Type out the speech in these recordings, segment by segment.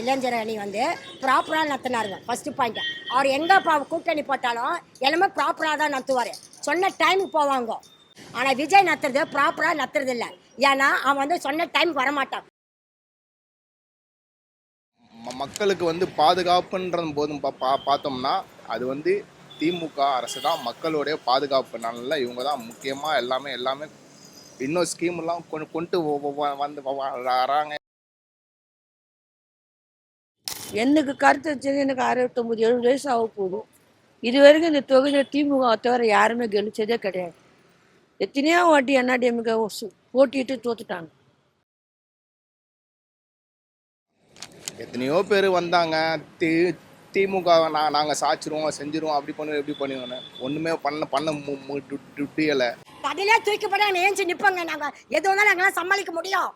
இளைஞர் அணி வந்து ப்ராப்பராக நடத்தினாருங்க. ஃபஸ்ட்டு பாயிண்ட்டு அவர் எங்கே பா கூட்டணி போட்டாலும் எல்லாமே ப்ராப்பராக தான் நடத்துவார். சொன்ன டைமுக்கு போவாங்க. ஆனால் விஜய் நடத்துறது ப்ராப்பராக நடத்துறது இல்லை. ஏன்னா அவன் வந்து சொன்ன டைமுக்கு வரமாட்டான். மக்களுக்கு வந்து பாதுகாப்புன்ற போதும் பா பா- பார்த்தோம்னா அது வந்து திமுக அரசு தான் மக்களுடைய பாதுகாப்புனால இவங்க தான் முக்கியமாக எல்லாமே எல்லாமே இன்னும் ஸ்கீம்லாம் கொண்டு கொண்டு வந்து வராங்க. எனக்கு கருத்து வச்சது எனக்கு அறுபத்தொம்பது எழுபது வயசு ஆக போகுது இது வரைக்கும் இந்த தொகுதியில் திமுக தவிர யாருமே கெலிச்சதே கிடையாது. எத்தனையோ வாட்டி என்ஆர்டிஎம்க போட்டிட்டு தோத்துட்டாங்க. எத்தனையோ பேர் வந்தாங்க. தி திமுக நான் நாங்கள் சாச்சிருவோம் செஞ்சிருவோம் அப்படி பண்ணுவோம் இப்படி பண்ணுவோன்னு ஒன்றுமே பண்ண பண்ண முடியலை. அதிலே தூக்கி போட ஏஞ்சி நிற்போங்க நாங்கள் எது வந்தாலும் நாங்களாம் சமாளிக்க முடியும்.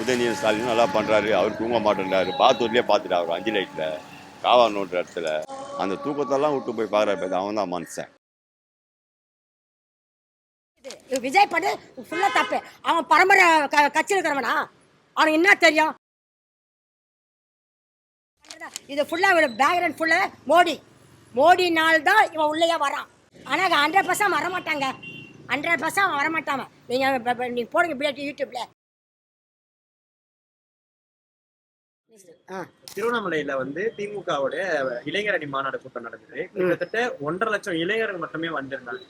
உதயநிதி ஸ்டாலின் நல்லா பண்ணுறாரு அவர் தூங்க மாட்டேன்றாரு. பாத்தூர்லேயே பார்த்துட்டு அவர் அஞ்சு லைட்டில் காவா நோட்டுற இடத்துல. அந்த தூக்கத்தெல்லாம் விட்டு போய் பார்க்குற அவன் தான் மனுஷன். இது விஜய் பண்ணு ஃபுல்லாக தப்பு. அவன் பரம்பரை க கட்சியில் இருக்கிறவனா? அவனுக்கு என்ன தெரியும்? இது ஃபுல்லாக பேக்ரவுண்ட் ஃபுல்லாக மோடி. மோடினால் தான் இவன் உள்ளேயே வரான். ஆனால் ஹண்ட்ரட் பர்சன்ட் வரமாட்டாங்க ஹண்ட்ரட் பர்சன்ட் அவன் வரமாட்டான். நீங்கள் நீங்கள் போடுங்க பிள்ளைக்கு யூடியூப்ல திருவண்ணாமலையில வந்து திமுகவோட இளைஞர் அணி மாநாடு கூட்டம் நடந்தது. கிட்டத்தட்ட ஒன்றரை லட்சம் இளைஞர்கள் மட்டுமே. வந்திருந்தாங்க.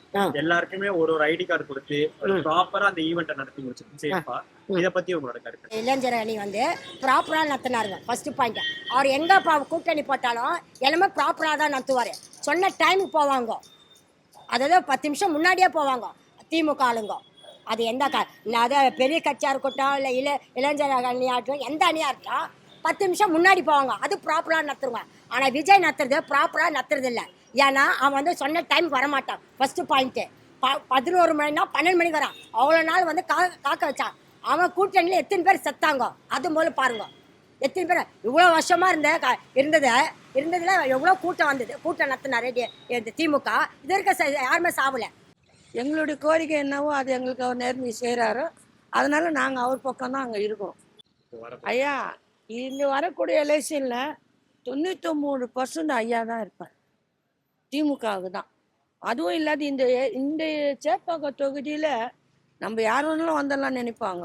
எல்லாருக்குமே ஒரு ஒரு ஐடி கார்டு கொடுத்து ப்ராப்பரா அந்த ஈவெண்ட்டை நடத்தி முடிச்சிருக்கு சேஃபா. இத பத்தி உங்களோட கருத்து? இளைஞர் அணி வந்து ப்ராப்பராக நடத்தினாருங்க ஃபர்ஸ்ட் பாயிண்ட் அவர் எங்கே பா கூட்டணி போட்டாலும் எல்லாமே ப்ராப்பராக தான் நடத்துவார். சொன்ன டைமுக்கு போவாங்க. அதாவது பத்து நிமிஷம் முன்னாடியே போவாங்க திமுக ஆளுங்க. அது எந்த க அதாவது பெரிய கட்சியாக இருக்கட்டும் இல்லை இள இளைஞர் அணியாக இருக்கட்டும் எந்த அணியாக இருக்கட்டும் பத்து நிமிஷம் முன்னாடி போவாங்க. அது ப்ராப்பராக நடத்துருவாங்க ஆனால் விஜய் நடத்துறது ப்ராப்பராக நடத்துறது இல்லை. ஏன்னா அவன் வந்து சொன்ன டைம் வரமாட்டான். ஃபஸ்ட்டு பாயிண்ட்டு ப பதினோரு மணினா பன்னெண்டு மணிக்கு வரான். அவ்வளோ நாள் வந்து கா காக்க வச்சான் அவன் கூட்டணியில் எத்தனை பேர் செத்தாங்க? அது போல பாருங்க. எத்தனை பேர்? இவ்வளோ வருஷமா இருந்த க- இருந்தது. இருந்ததுல எவ்வளோ கூட்டம் வந்தது? கூட்டம் நடத்தினாரு இந்த திமுக. இது வரைக்கும் ச- யாருமே சாவல. எங்களுடைய கோரிக்கை என்னவோ அது எங்களுக்கு அவர் நேர்மை செய்கிறாரோ அதனால நாங்கள் அவர் பக்கம் தான் அங்கே இருக்கிறோம் ஐயா இங்கே வரக்கூடிய எலெக்ஷனில் தொண்ணூத்தொம்பது பர்சன்ட் ஐயா தான் இருப்பார் திமுகவுக்கு தான். அதுவும் இல்லாத இந்த இந்த சேப்பாக்கம் தொகுதியில் நம்ம யார் வேணாலும் வந்துடலாம் நினைப்பாங்க.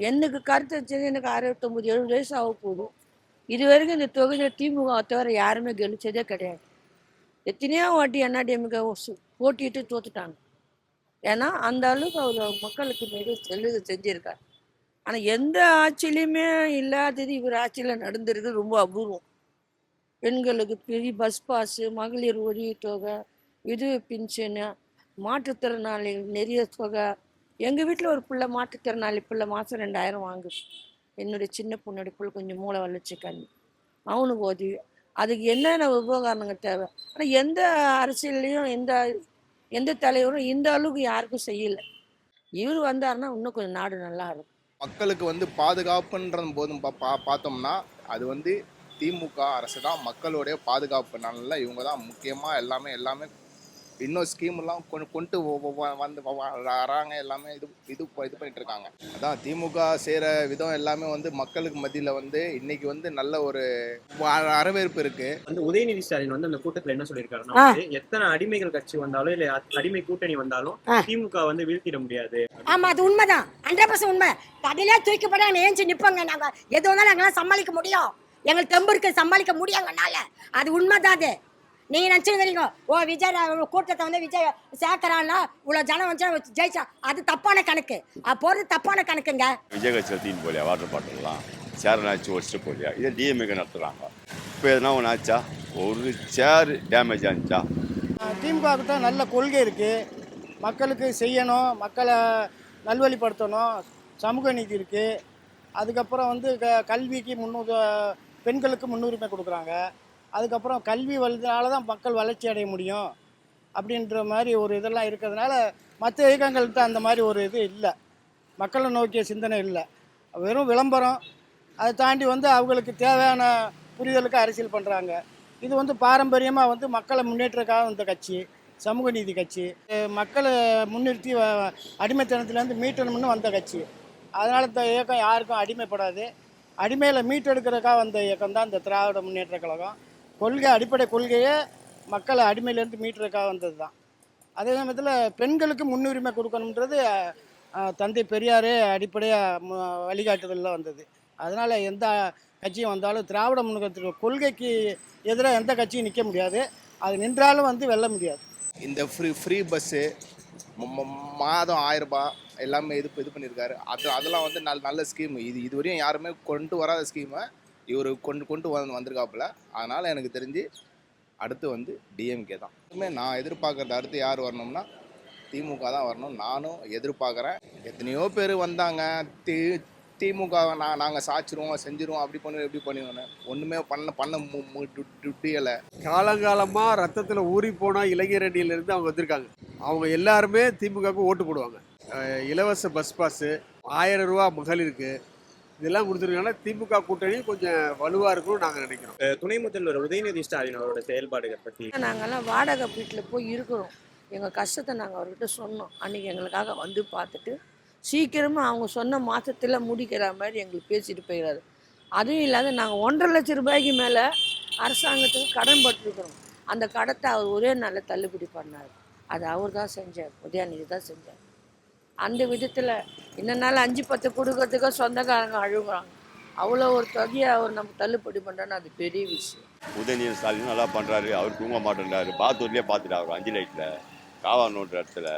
எனக்கு கருத்து வச்சது எனக்கு அறுபத்தொம்பது எழுபது வயசு ஆக போதும். இது வரைக்கும் இந்த தொகுதியில் திமுக தவிர யாருமே கெலிச்சதே கிடையாது. எத்தனையோ வாட்டி என்ஆர்டிஎம்க போட்டிட்டு தோத்துட்டாங்க. ஏன்னா அந்த அளவுக்கு அவர் மக்களுக்கு மிக செல்லுது செஞ்சுருக்காரு. ஆனால் எந்த ஆட்சியிலையுமே இல்லாதது இவர் ஆட்சியில் நடந்திருக்கு ரொம்ப அபூர்வம். பெண்களுக்கு பெரிய பஸ் பாஸு மகளிர் உதவி தொகை இது பின்ஷனு மாற்றுத்திறனாளி நிறைய தொகை. எங்கள் வீட்டில் ஒரு பிள்ளை மாற்றுத்திறனாளி பிள்ளை மாதம் ரெண்டாயிரம் வாங்குது. என்னுடைய சின்ன பொண்ணுடைய பிள்ளை கொஞ்சம் மூளை வளர்ச்சி கண்ணி அவனுக்கு உதவி. அதுக்கு என்னென்ன உபகரணங்கள் தேவை? ஆனால் எந்த அரசியல்லையும் எந்த எந்த தலைவரும் இந்த அளவுக்கு யாருக்கும் செய்யலை. இவர் வந்தாருன்னா இன்னும் கொஞ்சம் நாடு நல்லா இருக்கும். மக்களுக்கு வந்து பாதுகாப்புன்ற போதும் பா பா- பார்த்தோம்னா அது வந்து திமுக அரசு தான் மக்களுடைய பாதுகாப்பு. பாதுகாப்புனால இவங்க தான் முக்கியமாக எல்லாமே எல்லாமே இன்னும் ஸ்கீம்லாம் கொண்டு கொண்டு வந்து வராங்க எல்லாமே இது இது இது பண்ணிட்டு இருக்காங்க அதான் திமுக செய்கிற விதம் எல்லாமே வந்து மக்களுக்கு மத்தியில் வந்து இன்னைக்கு வந்து நல்ல ஒரு வரவேற்பு இருக்கு. வந்து உதயநிதி ஸ்டாலின் வந்து அந்த கூட்டத்துல என்ன சொல்லியிருக்காருன்னா எத்தனை அடிமைகள் கட்சி வந்தாலும் இல்ல அடிமை கூட்டணி வந்தாலும். திமுக வந்து வீழ்த்திட முடியாது. ஆமாம் அது உண்மைதான். ஹண்ட்ரட் பர்சன்ட் உண்மை. அதிலே தூக்கி போட ஏஞ்சி நிற்போங்க நாங்கள் எது வந்தாலும் நாங்களாம் சமாளிக்க முடியும். எங்களுக்கு தெம்பு இருக்கு சமாளிக்க முடியுங்கனால அது உண்மைதான் அது. நீங்கள் நினச்சிருந்தீங்க ஓ விஜய் கூட்டத்தை வந்து விஜய் சேர்க்கறான்னா இவ்வளோ ஜனம் வந்து ஜெயிச்சா அது தப்பான கணக்கு. போகிறது தப்பான கணக்குங்க. விஜய் கட்சியில் தீன் போலியா வாட்டர் பாட்டில்லாம் சேர் ஆச்சு வச்சுட்டு போலியா இதை டிஎம்ஏக்கு நடத்துகிறாங்க இப்போ எதனா ஒன்று ஆச்சா? ஒரு சேர் டேமேஜ் ஆச்சா திமுகவுக்கு நல்ல கொள்கை இருக்குது மக்களுக்கு செய்யணும் மக்களை நல்வழிப்படுத்தணும். சமூக நீதி இருக்குது அதுக்கப்புறம் வந்து க கல்விக்கு முன்னூறு பெண்களுக்கு முன்னுரிமை கொடுக்குறாங்க. அதுக்கப்புறம் கல்வி வளர்ந்தனால தான் மக்கள் வளர்ச்சி அடைய முடியும் அப்படின்ற மாதிரி ஒரு இதெல்லாம் இருக்கிறதுனால மற்ற இயக்கங்கள்கிட்ட அந்த மாதிரி ஒரு இது இல்லை. மக்களை நோக்கிய சிந்தனை இல்லை. வெறும் விளம்பரம். அதை தாண்டி வந்து அவங்களுக்கு தேவையான புரிதலுக்கு அரசியல் பண்ணுறாங்க இது வந்து பாரம்பரியமாக வந்து மக்களை முன்னேற்றக்காக வந்த கட்சி சமூக நீதி கட்சி. மக்களை முன்னிறுத்தி அடிமைத்தனத்துலேருந்து மீட்டணும்னு வந்த கட்சி. அதனால் இந்த இயக்கம் யாருக்கும் அடிமைப்படாது. அடிமையில் மீட்டெடுக்கிறதுக்காக வந்த இயக்கம் தான் இந்த திராவிட முன்னேற்ற கழகம். கொள்கை அடிப்படை கொள்கையே மக்களை அடிமையிலேருந்து மீட்டுறதுக்காக வந்தது தான் அதே சமயத்தில் பெண்களுக்கு முன்னுரிமை கொடுக்கணுன்றது தந்தை பெரியாரே அடிப்படையாக வழிகாட்டுதலில் வந்தது. அதனால் எந்த கட்சியும் வந்தாலும் திராவிட முன்னேற்ற கொள்கைக்கு எதிராக எந்த கட்சியும் நிற்க முடியாது. அது நின்றாலும் வந்து வெல்ல முடியாது. இந்த ஃப்ரீ ஃப்ரீ பஸ்ஸு மாதம் ஆயிரரூபா எல்லாமே இது இது பண்ணியிருக்காரு. அது அதெல்லாம் வந்து நல்ல நல்ல ஸ்கீம். இது இதுவரையும் யாருமே கொண்டு வராத ஸ்கீமை. இவர் கொண்டு கொண்டு வந்து வந்திருக்காப்புல. அதனால் எனக்கு தெரிஞ்சு அடுத்து வந்து டிஎம்கே தான். இதுவுமே நான் எதிர்பார்க்குறது அடுத்து யார் வரணும்னா திமுக தான் வரணும். நானும் எதிர்பார்க்குறேன். எத்தனையோ பேர் வந்தாங்க. தி திமுக நான் நாங்கள் சாச்சிருவோம் செஞ்சிருவோம். அப்படி பண்ணுவோம் இப்படி பண்ணுவோன்னு. ஒன்றுமே பண்ண பண்ண மு- முடியலை. காலங்காலமாக ரத்தத்தில் ஊறி போன இளைஞரணியிலேருந்து அவங்க வந்திருக்காங்க. அவங்க எல்லாருமே திமுகவுக்கு ஓட்டு போடுவாங்க. இலவச பஸ் பாஸு ஆயிரம் ரூபா மகளிருக்கு. இதெல்லாம் கொடுத்துருக்காங்கன்னா திமுக கூட்டணி கொஞ்சம் வலுவாக இருக்கும்னு நாங்கள் நினைக்கிறோம். துணை முதல்வர் உதயநிதி ஸ்டாலின் அவரோட செயல்பாடுகள் பத்தி. நாங்கெல்லாம் வாடகை வீட்டில் போய் இருக்கிறோம். எங்கள் கஷ்டத்தை நாங்கள் அவர்கிட்ட சொன்னோம். அன்றைக்கி எங்களுக்காக வந்து பார்த்துட்டு சீக்கிரமாக அவங்க சொன்ன மாதத்தில் முடிக்கிற மாதிரி எங்களுக்கு பேசிட்டு போயிடாரு அதுவும் இல்லாத நாங்கள் ஒன்றரை லட்சம் ரூபாய்க்கு மேலே அரசாங்கத்துக்கு கடன் பட்டிருக்கிறோம். அந்த கடத்தை அவர் ஒரே நாளில் தள்ளுபடி பண்ணார். அது அவர் தான் செஞ்சார். உதயநிதி தான் செஞ்சார். அந்த விதத்தில் என்னன்னாலும் அஞ்சு பத்து கொடுக்கறதுக்கு சொந்தக்காரங்க அழுகுறாங்க. அவ்வளோ ஒரு தொகையை அவர் நம்ம தள்ளுபடி பண்ணுறான்னு அது பெரிய விஷயம். உதயநிதி ஸ்டாலின் நல்லா பண்ணுறாரு அவர் தூங்க மாட்டேன்றாரு. பாத்தூர்லேயே பார்த்துட்டு அவர் அஞ்சு லைட்டில் காவா நோட்டு இடத்துல.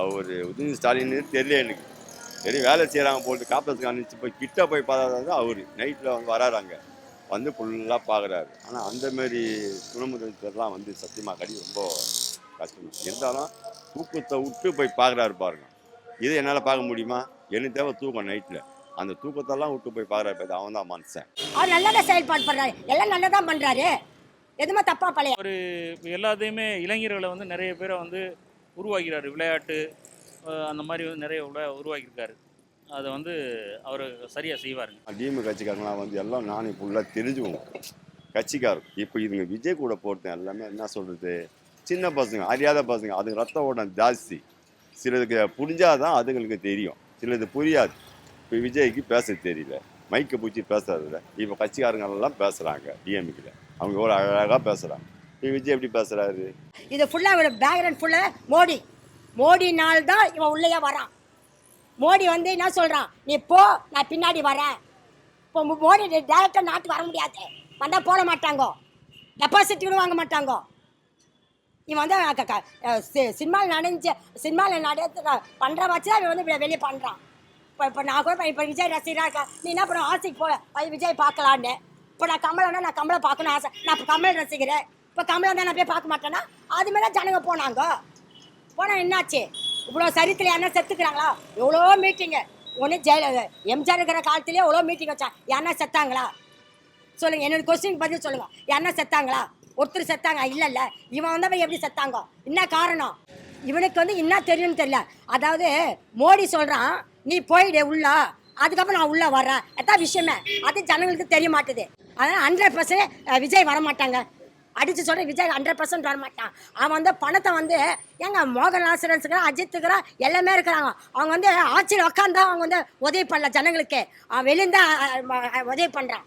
அவர் உதயநிதி ஸ்டாலின் தெரியல எனக்கு. சரி வேலை செய்கிறாங்க போட்டு காப்பத்துக்கு அனுப்பிச்சு போய் கிட்ட போய் பார்த்தா தான் அவர். நைட்டில் வந்து வராறாங்க வந்து ஃபுல்லாக பார்க்குறாரு. ஆனால் அந்தமாரி துணைமுதலாம் வந்து சத்தியமாக கடி ரொம்ப கஷ்டம். இருந்தாலும் தூக்கத்தை விட்டு போய் பார்க்குறாரு பாருங்க. இதை என்னால் பார்க்க முடியுமா? எனக்கு தேவை தூக்கம் நைட்டில் அந்த தூக்கத்தெல்லாம் விட்டு போய் பார்க்குறாரு பார்த்து அவன் தான் மனுஷன். அவர் நல்லதா செயல்பாடு பண்றாரு. எல்லாம் நல்லதா பண்றாரு. எதுவுமே தப்பா பழைய எல்லாத்தையுமே இளைஞர்களை வந்து நிறைய பேரை வந்து உருவாக்கிறாரு. விளையாட்டு அந்த மாதிரி வந்து நிறைய உள்ள உருவாக்கியிருக்காரு. அதை வந்து அவர் சரியாக செய்வாருங்க. டிஎம்கே கட்சிக்காரங்களாம் வந்து எல்லாம் நானே ஃபுல்லாக தெரிஞ்சுக்குவோம். கட்சிக்காரர். இப்போ இதுங்க விஜய் கூட போகிறது எல்லாமே என்ன சொல்கிறது சின்ன பசங்க அறியாத பசங்க. அதுங்க ரத்த ஓட்டம் ஜாஸ்தி. சிலதுக்கு புரிஞ்சாதான் அதுங்களுக்கு தெரியும். சிலது புரியாது. இப்போ விஜய்க்கு பேச தெரியல. மைக்கை பிடிச்சி பேசுறதில்ல இப்போ கட்சிக்காரங்களெல்லாம் பேசுகிறாங்க டிஎம்கில் அவங்க எவ்வளோ அழகாக பேசுகிறாங்க இப்போ விஜய் எப்படி பேசுகிறாரு இது ஃபுல்லாக ஒரு பேக்ரவுண்ட் ஃபுல்லாக மோடி. மோடினால் தான் இவன் உள்ளேயே வரான். மோடி வந்து என்ன சொல்கிறான் நீ போ நான் பின்னாடி வரேன். இப்போ மோடி டேரக்டாக நாட்டுக்கு வர முடியாது. வந்தால் போட மாட்டாங்கோ. டெபாசிட் கூட வாங்க மாட்டாங்கோ. இவன் வந்து சி- சினிமாவில் நடிஞ்ச சினிமாவில் நடத்து பண்ணுற வச்சு தான் இவன் வந்து இப்படி வெளியே பண்ணுறான் இப்போ இப்போ நான் கூட இப்போ விஜய் ரசிகராக இருக்கேன் நீ என்ன பண்ண ஆசைக்கு போ போய் விஜய் பார்க்கலான்னு. இப்போ நான் கமலன்னா நான் கமலை பார்க்கணும் ஆசை. நான் இப்போ கமல் ரசிக்கிறேன் இப்போ கமலை தான் நான் போய் பார்க்க மாட்டேன்னா அது மாதிரி தான் ஜனங்க போனாங்க. போனால் என்னாச்சு? இவ்வளோ சரித்திரம் யாருன்னா செத்துக்கிறாங்களா? எவ்வளோ மீட்டிங்கு ஒன்று ஜெய எம்ஜிஆர் இருக்கிற காலத்துலேயே எவ்வளோ மீட்டிங் வச்சான் யாருன்னா செத்தாங்களா? சொல்லுங்கள் என்னோடய கொஸ்டின் பதில் சொல்லுங்கள் யாருன்னா செத்தாங்களா? ஒருத்தர் செத்தாங்க இல்லைல்ல. இல்ல இவன் வந்தவன் எப்படி செத்தாங்க? என்ன காரணம்? இவனுக்கு வந்து என்ன தெரியும்னு தெரியல. அதாவது மோடி சொல்கிறான் நீ போயிடு உள்ளா. அதுக்கப்புறம் நான் உள்ளே வர்றேன். அதான் விஷயமே. அது ஜனங்களுக்கு தெரிய மாட்டுது அதனால் ஹண்ட்ரட் பர்சன்ட் விஜய் வர மாட்டாங்க சொல்கிற விஜய் ஹண்ட்ரட் பர்சன்ட் வர மாட்டான் அவன் வந்து பணத்தை வந்து ஏங்க மோகன்லால் இருக்கிறான் அஜித் எல்லாமே இருக்கிறாங்க. அவங்க வந்து ஆட்சியில் உட்காந்தா அவங்க வந்து உதவி பண்ணல ஜனங்களுக்கு. அவன் வெளியிருந்தா உதவி பண்றான்.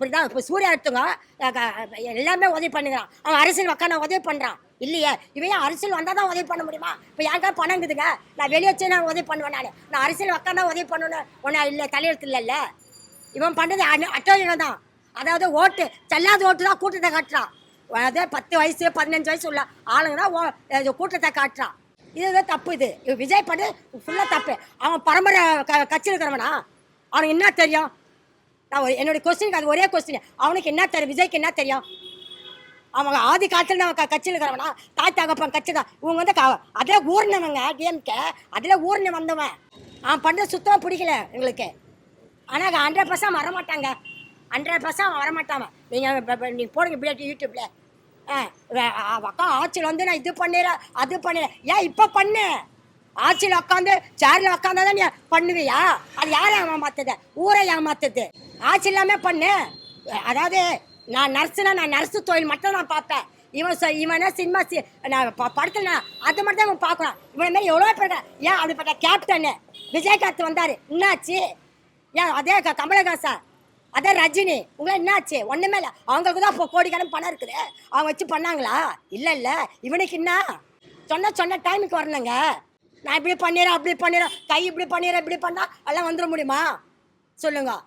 புரியுதா இப்போ சூர்யா எடுத்துங்க எல்லாமே உதவி பண்ணுகிறான். அவன் அரசியல் உக்கான உதவி பண்ணுறான் இல்லையே? இவன் அரசியல் வந்தால் தான் உதவி பண்ண முடியுமா? இப்போ யாருக்கா பணம் இருக்குதுங்க நான் வெளியே வச்சு நான் உதவி பண்ணுவேன் நான். நான் அரசியல் உக்காந்தா உதவி பண்ணணும்னு ஒன்றா இல்லை தலையெழுத்து இல்லைல்ல இவன் பண்ணுறது அட்டோழியம் தான். அதாவது ஓட்டு செல்லாத ஓட்டு தான் கூட்டத்தை காட்டுறான். அதாவது பத்து வயசு பதினஞ்சு வயசு உள்ள ஆளுங்க தான் ஓ- இது கூட்டத்தை காட்டுறான். இதுதான் தப்பு இது. விஜய் பண்ணது ஃபுல்லாக தப்பு. அவன் பரம்பரை க கட்சியில் இருக்கிறவனா? அவனுக்கு என்ன தெரியும்? நான் என்னோட கொஸ்டினுக்கு அது ஒரே கொஸ்டின் அவனுக்கு என்ன தெரியும்? விஜய்க்கு என்ன தெரியும்? அவங்க ஆதி காலத்தில் நான் க- கட்சியில் இருக்கிறவனா தாய் தகப்பன் கட்சி தான். இவங்க வந்து அதில் ஊர்னவங்க டிஎம்கே அதில் ஊர்னு வந்தவன். அவன் பண்ணுறது சுத்தமாக பிடிக்கல எங்களுக்கு. ஆனால் ஹண்ட்ரட் பர்சன்ட் வர மாட்டாங்க ஹண்ட்ரட் பர்சன்ட் வர மாட்டாங்க நீங்கள் நீங்கள் போடுங்க பிளேட் யூடியூப்பில் ஆ அக்கா ஆட்சியில் வந்து நான் இது பண்ணிடுறேன் அது பண்ணிடுறேன் ஏன் இப்போ பண்ணு? ஆட்சியில் உட்காந்து சேரில் உட்காந்தா தான் நீ பண்ணுவியா? அது யாரை ஏமாத்துது? ஊரை ஏமாத்துது? ஆச்சு இல்லாமல் பண்ணு. அதாவது நான் நர்ஸுனா நான் நர்ஸு தொழில் மட்டும் நான் பார்ப்பேன். இவன் சொ இவனா சினிமா சி நான் ப படத்தில் நான் அது மட்டும் தான் இவன் பார்க்கணும். இவனை மாதிரி எவ்வளோ பேர் ஏன் அப்படிப்பட்ட கேப்டனு விஜயகாந்த் வந்தார். என்னாச்சு? ஏன் அதே கமலஹாசா அதே ரஜினி. உங்களை என்னாச்சு? ஒன்றுமே இல்லை. அவங்களுக்கு தான் இப்போ கோடிக்கணும் பணம் இருக்குது. அவங்க வச்சு பண்ணாங்களா? இல்லை இல்லை. இவனுக்கு என்ன? சொன்ன சொன்ன டைமுக்கு வரணுங்க. நான் இப்படி பண்ணிடுறேன் அப்படி பண்ணிடுறேன். கை இப்படி பண்ணிடுறேன் இப்படி பண்ணால் எல்லாம் வந்துட முடியுமா? சொல்லுங்கள்